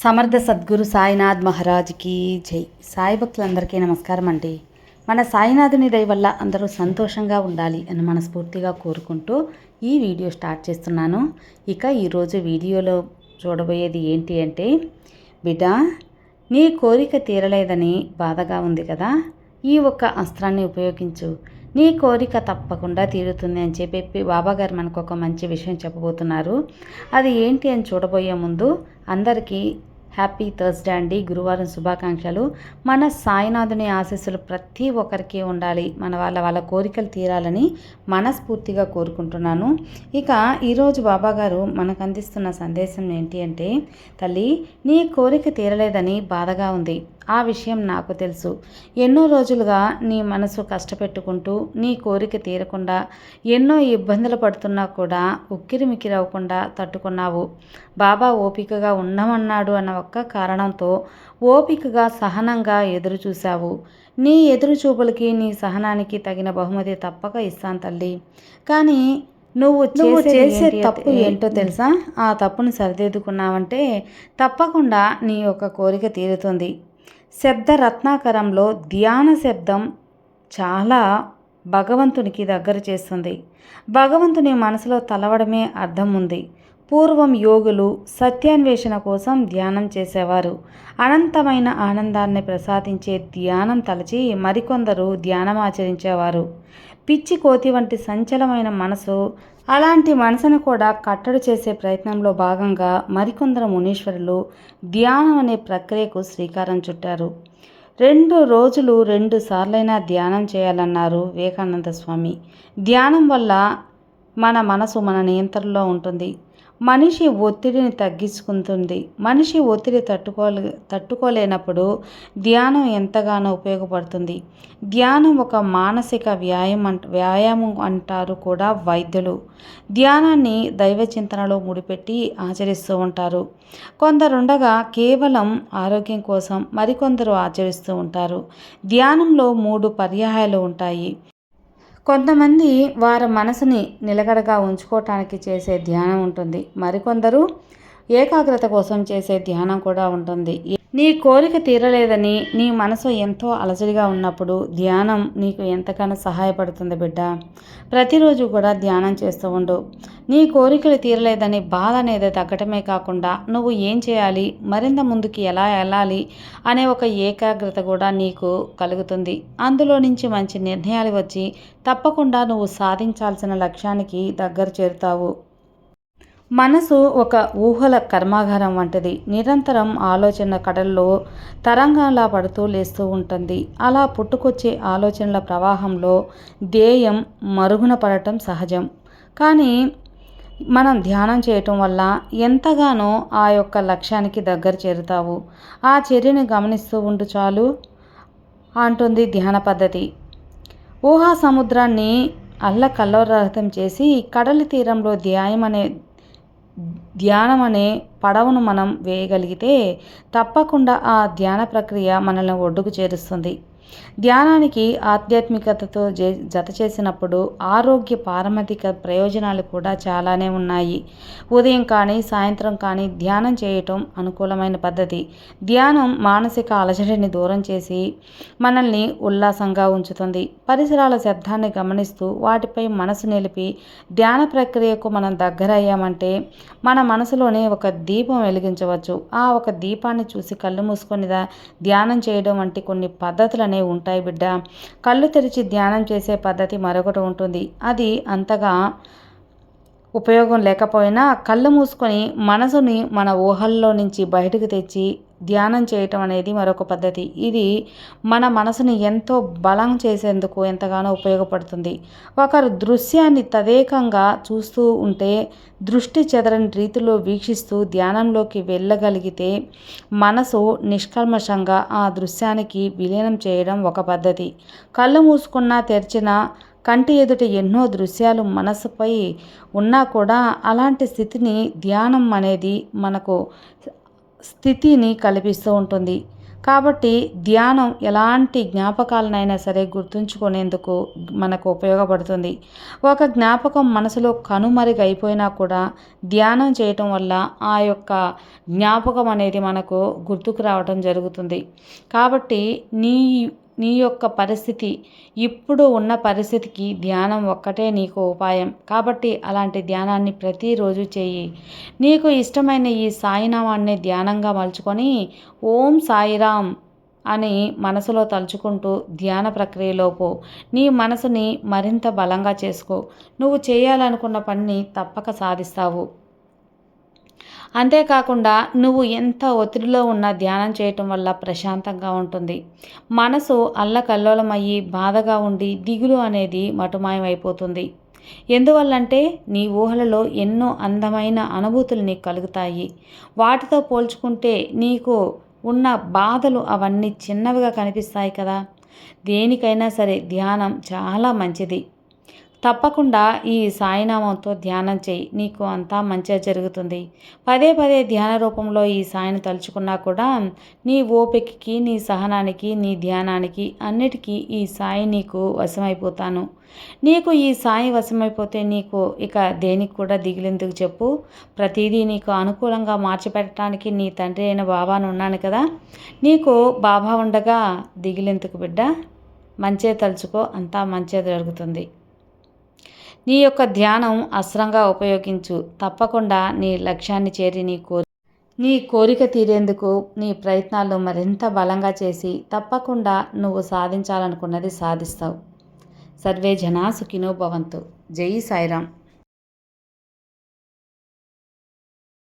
సమర్థ సద్గురు సాయినాథ్ మహారాజ్కి జై. సాయి భక్తులందరికీ నమస్కారం అండి. మన సాయినాథుని దయ వల్ల అందరూ సంతోషంగా ఉండాలి అని మనస్ఫూర్తిగా కోరుకుంటూ ఈ వీడియో స్టార్ట్ చేస్తున్నాను. ఇక ఈరోజు వీడియోలో చూడబోయేది ఏంటి అంటే బిడ్డ నీ కోరిక తీరలేదని బాధగా ఉంది కదా. ఈ ఒక్క అస్త్రాన్ని ఉపయోగించు. నీ కోరిక తప్పకుండా తీరుతుంది అని చెప్పి బాబాగారు మనకు ఒక మంచి విషయం చెప్పబోతున్నారు. అది ఏంటి అని చూడబోయే ముందు అందరికీ హ్యాపీ థర్స్డే అండి. గురువారం శుభాకాంక్షలు. మన సాయినాథుని ఆశీస్సులు ప్రతి ఒక్కరికి ఉండాలి. మన వాళ్ళ వాళ్ళ కోరికలు తీరాలని మనస్ఫూర్తిగా కోరుకుంటున్నాను. ఇక ఈరోజు బాబాగారు మనకు అందిస్తున్న సందేశం ఏంటి అంటే తల్లి నీ కోరిక తీరలేదని బాధగా ఉంది. ఆ విషయం నాకు తెలుసు. ఎన్నో రోజులుగా నీ మనసు కష్టపెట్టుకుంటూ నీ కోరిక తీరకుండా ఎన్నో ఇబ్బందులు పడుతున్నా కూడా ఉక్కిరి మిక్కిరవ్వకుండా తట్టుకున్నావు. బాబా ఓపికగా ఉండమన్నాడు అన్న ఒక్క కారణంతో ఓపికగా సహనంగా ఎదురు చూశావు నీ ఎదురు చూపులకి నీ సహనానికి తగిన బహుమతి తప్పక ఇస్తాను తల్లి. కానీ నువ్వు నువ్వు చేసే తప్పు ఏంటో తెలుసా? ఆ తప్పును సరిదిద్దుకున్నావంటే తప్పకుండా నీ యొక్క కోరిక తీరుతుంది. శబ్ద రత్నాకరంలో ధ్యాన శబ్దం చాలా భగవంతునికి దగ్గర చేస్తుంది. భగవంతుని మనసులో తలవడమే అర్థం ఉంది. పూర్వం యోగులు సత్యాన్వేషణ కోసం ధ్యానం చేసేవారు. అనంతమైన ఆనందాన్ని ప్రసాదించే ధ్యానం తలచి మరికొందరు ధ్యానం ఆచరించేవారు. పిచ్చి కోతి వంటి సంచలమైన మనసు అలాంటి మనసును కూడా కట్టడి చేసే ప్రయత్నంలో భాగంగా మరికొందరు మునీశ్వరులు ధ్యానం అనే ప్రక్రియకు శ్రీకారం చుట్టారు. రెండు రోజులు రెండు సార్లైనా ధ్యానం చేయాలన్నారు వివేకానంద స్వామి. ధ్యానం వల్ల మన మనసు మన నియంత్రణలో ఉంటుంది. మనిషి ఒత్తిడిని తగ్గించుకుంటుంది. మనిషి ఒత్తిడి తట్టుకోలే తట్టుకోలేనప్పుడు ధ్యానం ఎంతగానో ఉపయోగపడుతుంది. ధ్యానం ఒక మానసిక వ్యాయామం అంట వ్యాయామం అంటారు కూడా వైద్యులు. ధ్యానాన్ని దైవ చింతనలో ముడిపెట్టి ఆచరిస్తూ ఉంటారు. కొందరుండగా కేవలం ఆరోగ్యం కోసం మరికొందరు ఆచరిస్తూ ఉంటారు. ధ్యానంలో మూడు పర్యాయాలు ఉంటాయి. కొంతమంది వారి మనసుని నిలకడగా ఉంచుకోవటానికి చేసే ధ్యానం ఉంటుంది. మరికొందరు ఏకాగ్రత కోసం చేసే ధ్యానం కూడా ఉంటుంది. నీ కోరిక తీరలేదని నీ మనసు ఎంతో అలజడిగా ఉన్నప్పుడు ధ్యానం నీకు ఎంతగానో సహాయపడుతుంది బిడ్డ. ప్రతిరోజు కూడా ధ్యానం చేస్తూ ఉండు. నీ కోరికలు తీరలేదని బాధ అనేది తగ్గటమే కాకుండా నువ్వు ఏం చేయాలి మరింత ముందుకు ఎలా వెళ్ళాలి అనే ఒక ఏకాగ్రత కూడా నీకు కలుగుతుంది. అందులో నుంచి మంచి నిర్ణయాలు వచ్చి తప్పకుండా నువ్వు సాధించాల్సిన లక్ష్యానికి దగ్గర చేరుతావు. మనసు ఒక ఊహల కర్మాగారం వంటిది. నిరంతరం ఆలోచన కడల్లో తరంగాలా పడుతూ లేస్తూ ఉంటుంది. అలా పుట్టుకొచ్చే ఆలోచనల ప్రవాహంలో ధ్యేయం మరుగున పడటం సహజం. కానీ మనం ధ్యానం చేయటం వల్ల ఎంతగానో ఆ యొక్క లక్ష్యానికి దగ్గర చేరుతావు. ఆ చర్యను గమనిస్తూ ఉండు చాలు అంటుంది ధ్యాన పద్ధతి. ఊహా సముద్రాన్ని అల్లకల్లోరహితం చేసి కడలి తీరంలో ధ్యాయం అనే ధ్యానం అనే పడవను మనం వేయగలిగితే తప్పకుండా ఆ ధ్యాన ప్రక్రియ మనల్ని ఒడ్డుకు చేరుస్తుంది. ధ్యానానికి ఆధ్యాత్మికతతో జత చేసినప్పుడు ఆరోగ్య పారమతిక ప్రయోజనాలు కూడా చాలానే ఉన్నాయి. ఉదయం కానీ సాయంత్రం కానీ ధ్యానం చేయటం అనుకూలమైన పద్ధతి. ధ్యానం మానసిక అలజడిని దూరం చేసి మనల్ని ఉల్లాసంగా ఉంచుతుంది. పరిసరాల శబ్దాన్ని గమనిస్తూ వాటిపై మనసు నిలిపి ధ్యాన ప్రక్రియకు మనం దగ్గర అయ్యామంటే మన మనసులోనే ఒక దీపం వెలిగించవచ్చు. ఆ ఒక దీపాన్ని చూసి కళ్ళు మూసుకొని ధ్యానం చేయడం వంటి కొన్ని పద్ధతులనే అనేవి ఉంటాయి బిడ్డ. కళ్ళు తెరిచి ధ్యానం చేసే పద్ధతి మరొకటి ఉంటుంది. అది అంతగా ఉపయోగం లేకపోయినా కళ్ళు మూసుకొని మనసుని మన ఊహల్లో నుంచి బయటకు తెచ్చి ధ్యానం చేయటం అనేది మరొక పద్ధతి. ఇది మన మనసుని ఎంతో బలం చేసేందుకు ఎంతగానో ఉపయోగపడుతుంది. ఒకరు దృశ్యాన్ని తదేకంగా చూస్తూ ఉంటే దృష్టి చెదరని రీతిలో వీక్షిస్తూ ధ్యానంలోకి వెళ్ళగలిగితే మనసు నిష్కల్మషంగా ఆ దృశ్యానికి విలీనం చేయడం ఒక పద్ధతి. కళ్ళు మూసుకున్నా తెరిచిన కంటి ఎదుట ఎన్నో దృశ్యాలు మనసుపై ఉన్నా కూడా అలాంటి స్థితిని ధ్యానం అనేది మనకు స్థితిని కల్పిస్తూ ఉంటుంది. కాబట్టి ధ్యానం ఎలాంటి జ్ఞాపకాలనైనా సరే గుర్తుంచుకునేందుకు మనకు ఉపయోగపడుతుంది. ఒక జ్ఞాపకం మనసులో కనుమరుగైపోయినా కూడా ధ్యానం చేయటం వల్ల ఆ యొక్క జ్ఞాపకం అనేది మనకు గుర్తుకు రావడం జరుగుతుంది. కాబట్టి నీ నీ యొక్క పరిస్థితి ఇప్పుడు ఉన్న పరిస్థితికి ధ్యానం ఒక్కటే నీకు ఉపాయం. కాబట్టి అలాంటి ధ్యానాన్ని ప్రతిరోజు చేయి. నీకు ఇష్టమైన ఈ సాయినామాన్ని ధ్యానంగా మలుచుకొని ఓం సాయిరామ్ అని మనసులో తలుచుకుంటూ ధ్యాన ప్రక్రియలోపు నీ మనసుని మరింత బలంగా చేసుకో. నువ్వు చేయాలనుకున్న పనిని తప్పక సాధిస్తావు. అంతేకాకుండా నువ్వు ఎంత ఒత్తిడిలో ఉన్నా ధ్యానం చేయటం వల్ల ప్రశాంతంగా ఉంటుంది. మనసు అల్లకల్లోలమయ్యి బాధగా ఉండి దిగులు అనేది మటుమాయమైపోతుంది. ఎందువల్లంటే నీ ఊహలలో ఎన్నో అందమైన అనుభూతులు నీకు కలుగుతాయి. వాటితో పోల్చుకుంటే నీకు ఉన్న బాధలు అవన్నీ చిన్నవిగా కనిపిస్తాయి కదా. దేనికైనా సరే ధ్యానం చాలా మంచిది. తప్పకుండా ఈ సాయినామంతో ధ్యానం చేయి. నీకు అంతా మంచిగా జరుగుతుంది. పదే పదే ధ్యాన రూపంలో ఈ సాయిని తలుచుకున్నా కూడా నీ ఓపికకి నీ సహనానికి నీ ధ్యానానికి అన్నిటికీ ఈ సాయి నీకు వశమైపోతాను. నీకు ఈ సాయి వశమైపోతే నీకు ఇక దేనికి కూడా దిగిలేందుకు చెప్పు. ప్రతిదీ నీకు అనుకూలంగా మార్చిపెట్టడానికి నీ తండ్రి అయిన బాబాను ఉన్నాను కదా. నీకు బాబా ఉండగా దిగిలేందుకు బిడ్డ? మంచే తలుచుకో అంతా మంచే జరుగుతుంది. నీ యొక్క ధ్యానం అస్త్రంగా ఉపయోగించు. తప్పకుండా నీ లక్ష్యాన్ని చేరి నీ కోరి నీ కోరిక తీరేందుకు నీ ప్రయత్నాలు మరింత బలంగా చేసి తప్పకుండా నువ్వు సాధించాలనుకున్నది సాధిస్తావు. సర్వే జనా సుఖినో భవంతు. జై సాయిరామ్.